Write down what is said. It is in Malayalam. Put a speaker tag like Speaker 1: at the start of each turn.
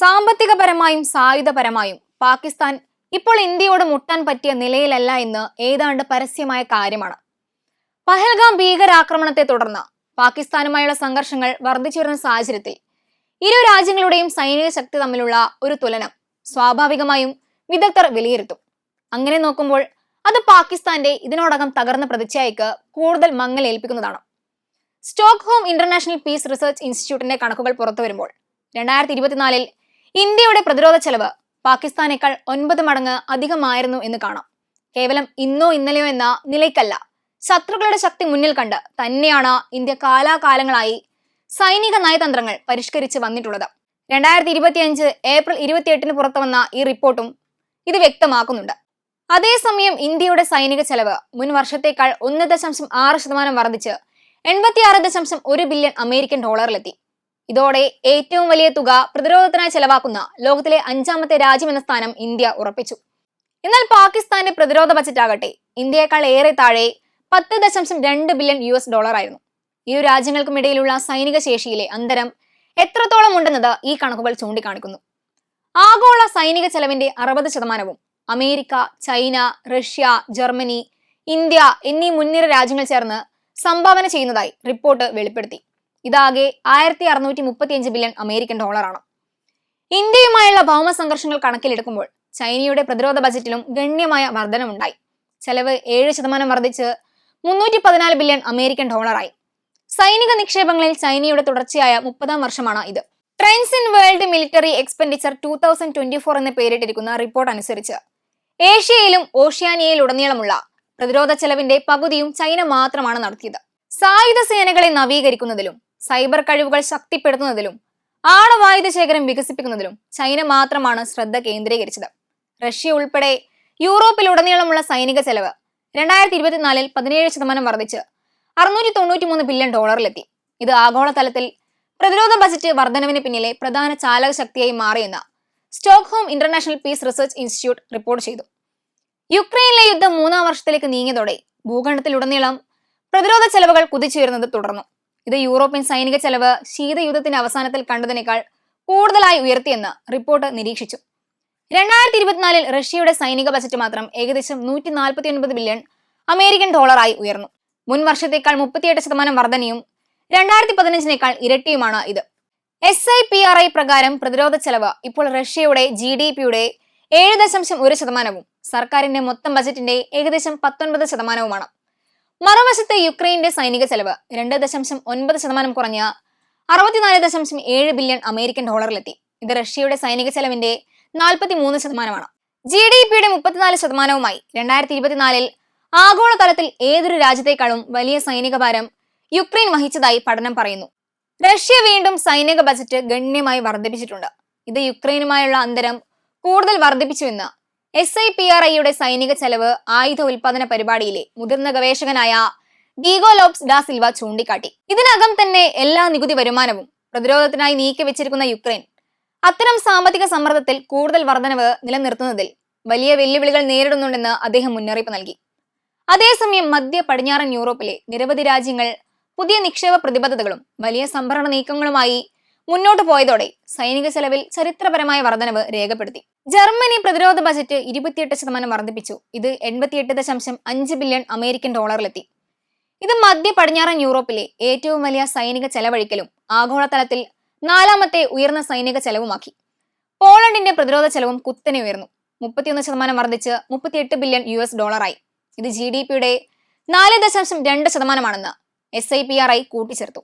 Speaker 1: സാമ്പത്തികപരമായും സായുധപരമായും പാകിസ്ഥാൻ ഇപ്പോൾ ഇന്ത്യയോട് മുട്ടാൻ പറ്റിയ നിലയിലല്ല എന്ന് ഏതാണ്ട് പരസ്യമായ കാര്യമാണ്. പഹൽഗാം ഭീകരാക്രമണത്തെ തുടർന്ന് പാകിസ്ഥാനുമായുള്ള സംഘർഷങ്ങൾ വർദ്ധിച്ചുവരുന്ന സാഹചര്യത്തിൽ ഇരു രാജ്യങ്ങളുടെയും സൈനിക ശക്തി തമ്മിലുള്ള ഒരു തുലനം സ്വാഭാവികമായും വിദഗ്ധർ വിലയിരുത്തും. അങ്ങനെ നോക്കുമ്പോൾ അത് പാകിസ്ഥാന്റെ ഇതിനോടകം തകർന്ന പ്രതിച്ഛായക്ക് കൂടുതൽ മങ്ങലേൽപ്പിക്കുന്നതാണ് സ്റ്റോക്ക്ഹോം ഇന്റർനാഷണൽ പീസ് റിസർച്ച് ഇൻസ്റ്റിറ്റ്യൂട്ടിന്റെ കണക്കുകൾ പുറത്തു വരുമ്പോൾ രണ്ടായിരത്തി ഇരുപത്തിനാലിൽ ഇന്ത്യയുടെ പ്രതിരോധ ചെലവ് പാകിസ്ഥാനേക്കാൾ ഒൻപത് മടങ്ങ് അധികമായിരുന്നു എന്ന് കാണാം. കേവലം ഇന്നോ ഇന്നലെയോ എന്ന നിലയ്ക്കല്ല. ശത്രുക്കളുടെ ശക്തി മുന്നിൽ കണ്ട് തന്നെയാണ് ഇന്ത്യ കാലാകാലങ്ങളായി സൈനിക നയതന്ത്രങ്ങൾ പരിഷ്കരിച്ച് വന്നിട്ടുള്ളത്. രണ്ടായിരത്തി ഇരുപത്തിയഞ്ച് ഏപ്രിൽ ഇരുപത്തിയെട്ടിന് പുറത്തു വന്ന ഈ റിപ്പോർട്ടും ഇത് വ്യക്തമാക്കുന്നുണ്ട്. അതേസമയം ഇന്ത്യയുടെ സൈനിക ചെലവ് മുൻ വർഷത്തേക്കാൾ ഒന്ന് ദശാംശം ആറ് ശതമാനം വർദ്ധിച്ച് എൺപത്തിയാറ് ദശാംശം ഒരു ബില്യൺ അമേരിക്കൻ ഡോളറിലെത്തി. ഇതോടെ ഏറ്റവും വലിയ തുക പ്രതിരോധത്തിനായി ചെലവാക്കുന്ന ലോകത്തിലെ അഞ്ചാമത്തെ രാജ്യമെന്ന സ്ഥാനം ഇന്ത്യ ഉറപ്പിച്ചു. എന്നാൽ പാകിസ്ഥാന്റെ പ്രതിരോധ ബജറ്റ് ആകട്ടെ ഇന്ത്യയെക്കാൾ ഏറെ താഴെ പത്ത് ദശാംശം രണ്ട് ബില്യൺ യു എസ് ഡോളർ ആയിരുന്നു. ഇരു രാജ്യങ്ങൾക്കുമിടയിലുള്ള സൈനിക ശേഷിയിലെ അന്തരം എത്രത്തോളം ഉണ്ടെന്നത് ഈ കണക്കുകൾ ചൂണ്ടിക്കാണിക്കുന്നു. ആഗോള സൈനിക ചെലവിന്റെ അറുപത് ശതമാനവും America China Russia Germany India എന്നീ മുൻനിര രാജ്യങ്ങൾ ചേർന്ന് സംഭാവന ചെയ്യുന്നതായി റിപ്പോർട്ട് വെളിപ്പെടുത്തി. ഇതാകെ ആയിരത്തി അറുന്നൂറ്റി മുപ്പത്തിയഞ്ച് ബില്യൺ അമേരിക്കൻ ഡോളറാണ്. ഇന്ത്യയുമായുള്ള ഭൗമ സംഘർഷങ്ങൾ കണക്കിലെടുക്കുമ്പോൾ ചൈനയുടെ പ്രതിരോധ ബജറ്റിലും ഗണ്യമായ വർധനമുണ്ടായി. ചെലവ് ഏഴ് ശതമാനം വർദ്ധിച്ച് മുന്നൂറ്റി പതിനാല് ബില്യൺ അമേരിക്കൻ ഡോളറായി. സൈനിക നിക്ഷേപങ്ങളിൽ ചൈനയുടെ തുടർച്ചയായ മുപ്പതാം വർഷമാണ് ഇത്. Trends in world military expenditure two thousand twenty four എന്ന് പേരിട്ടിരിക്കുന്ന റിപ്പോർട്ട് അനുസരിച്ച് ഏഷ്യയിലും ഓഷ്യാനിയയിലുടനീളമുള്ള പ്രതിരോധ ചെലവിന്റെ പകുതിയും ചൈന മാത്രമാണ് നടത്തിയത്. സായുധ സേനകളെ നവീകരിക്കുന്നതിലും സൈബർ കഴിവുകൾ ശക്തിപ്പെടുത്തുന്നതിലും ആണവായുധ ശേഖരം വികസിപ്പിക്കുന്നതിലും ചൈന മാത്രമാണ് ശ്രദ്ധ കേന്ദ്രീകരിച്ചത്. റഷ്യ ഉൾപ്പെടെ യൂറോപ്പിലുടനീളമുള്ള സൈനിക ചെലവ് രണ്ടായിരത്തി ഇരുപത്തിനാലിൽ പതിനേഴ് ശതമാനം വർദ്ധിച്ച് അറുന്നൂറ്റി തൊണ്ണൂറ്റി മൂന്ന് ബില്യൺ ഡോളറിലെത്തി. ഇത് ആഗോളതലത്തിൽ പ്രതിരോധ ബജറ്റ് വർധനവിന് പിന്നിലെ പ്രധാന ചാലക ശക്തിയായി മാറിയെന്ന് Stockholm International Peace Research Institute report ചെയ്തു. യുക്രൈനിലെ യുദ്ധം മൂന്നാം വർഷത്തിലേക്ക് നീങ്ങിയതോടെ ഭൂഖണ്ഡത്തിലുടനീളം പ്രതിരോധ ചെലവുകൾ കുതിച്ചുയരുന്നത് തുടർന്നു. ഇത് യൂറോപ്യൻ സൈനിക ചെലവ് ശീതയുദ്ധത്തിന്റെ അവസാനത്തിൽ കണ്ടതിനേക്കാൾ കൂടുതലായി ഉയർത്തിയെന്ന് റിപ്പോർട്ട് നിരീക്ഷിച്ചു. രണ്ടായിരത്തി ഇരുപത്തിനാലിൽ റഷ്യയുടെ സൈനിക ബജറ്റ് മാത്രം ഏകദേശം നൂറ്റി നാൽപ്പത്തി ഒൻപത് ബില്യൺ അമേരിക്കൻ ഡോളറായി ഉയർന്നു. മുൻ വർഷത്തേക്കാൾ മുപ്പത്തിയെട്ട് ശതമാനം വർധനയും രണ്ടായിരത്തി പതിനഞ്ചിനേക്കാൾ ഇരട്ടിയുമാണ് ഇത്. S I P R I പ്രകാരം പ്രതിരോധ ചെലവ് ഇപ്പോൾ റഷ്യയുടെ ജി ഡി പിയുടെ ഏഴ് ദശാംശം ഒരു ശതമാനവും സർക്കാരിന്റെ മൊത്തം ബജറ്റിന്റെ ഏകദേശം പത്തൊൻപത് ശതമാനവുമാണ്. മറുവശത്ത് യുക്രൈന്റെ സൈനിക ചെലവ് രണ്ട് ദശാംശം ഒൻപത് ശതമാനം കുറഞ്ഞ അറുപത്തിനാല് ദശാംശം ഏഴ് ബില്യൺ അമേരിക്കൻ ഡോളറിലെത്തി. ഇത് റഷ്യയുടെ സൈനിക ചെലവിന്റെ നാൽപ്പത്തി മൂന്ന് ശതമാനമാണ്. ജി ഡി പിയുടെ മുപ്പത്തിനാല് ശതമാനവുമായി രണ്ടായിരത്തി ഇരുപത്തിനാലിൽ ആഗോളതലത്തിൽ ഏതൊരു രാജ്യത്തെക്കാളും വലിയ സൈനിക ഭാരം യുക്രൈൻ വഹിച്ചതായി പഠനം പറയുന്നു. റഷ്യ വീണ്ടും സൈനിക ബജറ്റ് ഗണ്യമായി വർദ്ധിപ്പിച്ചിട്ടുണ്ട്. ഇത് യുക്രൈനുമായുള്ള അന്തരം കൂടുതൽ വർദ്ധിപ്പിച്ചുവെന്ന് എസ് ഐ പി ആർ ഐയുടെ സൈനിക ചെലവ് ആയുധ ഉൽപാദന പരിപാടിയിലെ മുതിർന്ന ഗവേഷകനായ ഡീഗോ ലോപ്സ് ഡാ സിൽവ ചൂണ്ടിക്കാട്ടി. ഇതിനകം തന്നെ എല്ലാ നികുതി വരുമാനവും പ്രതിരോധത്തിനായി നീക്കി വെച്ചിരിക്കുന്ന യുക്രൈൻ അത്തരം സാമ്പത്തിക സമ്മർദ്ദത്തിൽ കൂടുതൽ വർധനവ് നിലനിർത്തുന്നതിൽ വലിയ വെല്ലുവിളികൾ നേരിടുന്നുണ്ടെന്ന് അദ്ദേഹം മുന്നറിയിപ്പ് നൽകി. അതേസമയം മധ്യ പടിഞ്ഞാറൻ യൂറോപ്പിലെ നിരവധി രാജ്യങ്ങൾ പുതിയ നിക്ഷേപ പ്രതിബദ്ധതകളും വലിയ സംഭരണ നീക്കങ്ങളുമായി മുന്നോട്ട് പോയതോടെ സൈനിക ചെലവിൽ ചരിത്രപരമായ വർധനവ് രേഖപ്പെടുത്തി. ജർമ്മനി പ്രതിരോധ ബജറ്റ് ഇരുപത്തിയെട്ട് ശതമാനം വർദ്ധിപ്പിച്ചു. ഇത് എൺപത്തിയെട്ട് ദശാംശം അഞ്ച് ബില്യൺ അമേരിക്കൻ ഡോളറിലെത്തി. ഇത് മധ്യ പടിഞ്ഞാറൻ യൂറോപ്പിലെ ഏറ്റവും വലിയ സൈനിക ചെലവഴിക്കലും ആഗോളതലത്തിൽ നാലാമത്തെ ഉയർന്ന സൈനിക ചെലവുമാക്കി. പോളണ്ടിന്റെ പ്രതിരോധ ചെലവും കുത്തനെ ഉയർന്നു. മുപ്പത്തിയൊന്ന് ശതമാനം വർദ്ധിച്ച് മുപ്പത്തിയെട്ട് ബില്യൺ യു എസ് ഡോളറായി. ഇത് ജി ഡി പിയുടെ നാല് ദശാംശം രണ്ട് ശതമാനമാണെന്ന് S I P R I കൂട്ടിച്ചേർത്തു.